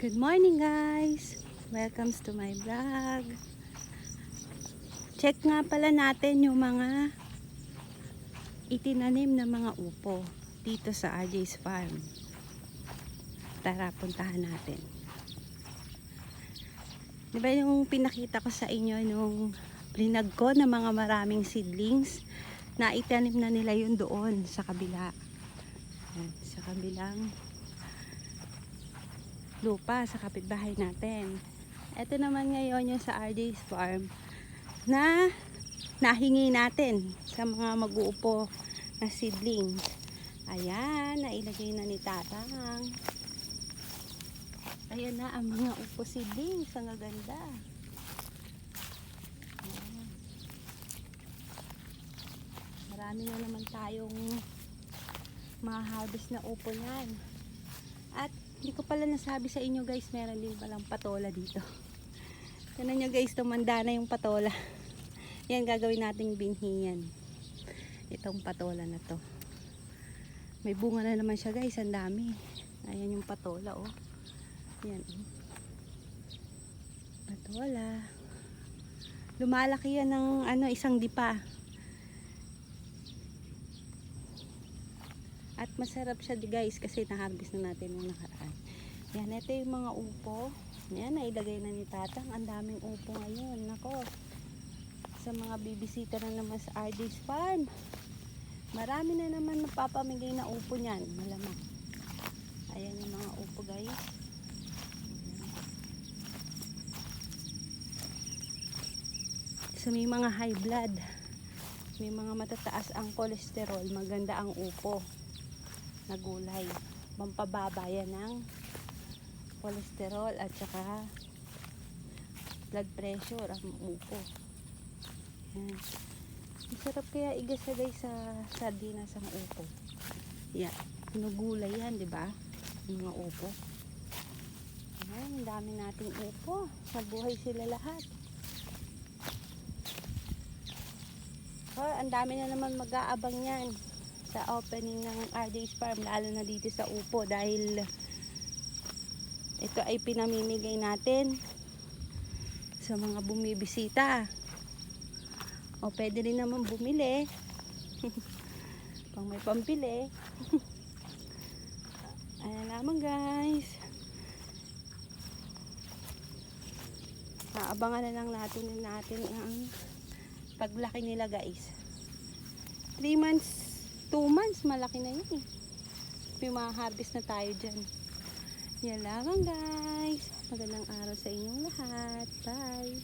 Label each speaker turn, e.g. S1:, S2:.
S1: Good morning guys! Welcome to my vlog. Check nga pala natin yung mga itinanim na mga upo dito sa RJ's Farm. Tara, puntahan natin. Di ba yung pinakita ko sa inyo nung plinag ko na mga maraming seedlings na itanim na nila yun doon sa kabila. Sa kabilang lupa sa kapitbahay natin. Ito naman ngayon yung sa RJ's Farm na nahingi natin sa mga mag-uupo na seedlings. Ayan, nailagay na ni Tatang. Ayan na ang mga upo seedlings. Ang gaganda. Ayan. Marami na naman tayong mga harvest na upo niyan. At hindi ko pala nasabi sa inyo guys, meron din palang patola dito. Tignan nyo guys, tumanda na yung patola. Yan, gagawin nating binhi yan. Itong patola na to. May bunga na naman siya guys, ang dami. Ayan yung patola oh. Yan oh. Patola. Lumalaki yan ng ano, isang dipa. At masarap siya guys kasi na-harvest na natin nung nakaraan. Yan, ito yung mga upo. Yan, nailagay na ni Tatang. Ang daming upo ngayon. Nako. Sa mga bibisita na naman sa RD's Farm. Marami na naman napapamigay na upo niyan. Malamang. Ayan yung mga upo guys. So may mga high blood. May mga matataas ang kolesterol. Maganda ang upo na gulay. Pampababa yan ng cholesterol at saka blood pressure ang upo. Yan. Masarap kaya igasagay sa sardinas ang upo. Yan. Nagulay yan, di ba? Mga upo. Yan, ang dami nating upo. Nabuhay sila lahat. Oh, ang dami na naman mag-aabang yan sa opening ng RJ's Farm lalo na dito sa Upo dahil ito ay pinamimigay natin sa mga bumibisita. O pwede rin naman bumili. Pang may pambili ayan naman guys. Naabangan na lang natin natin ang paglaki nila guys. 3 months 2 months, malaki na yun eh. May mga harvest na tayo dyan. Yan lang guys. Magandang araw sa inyong lahat. Bye!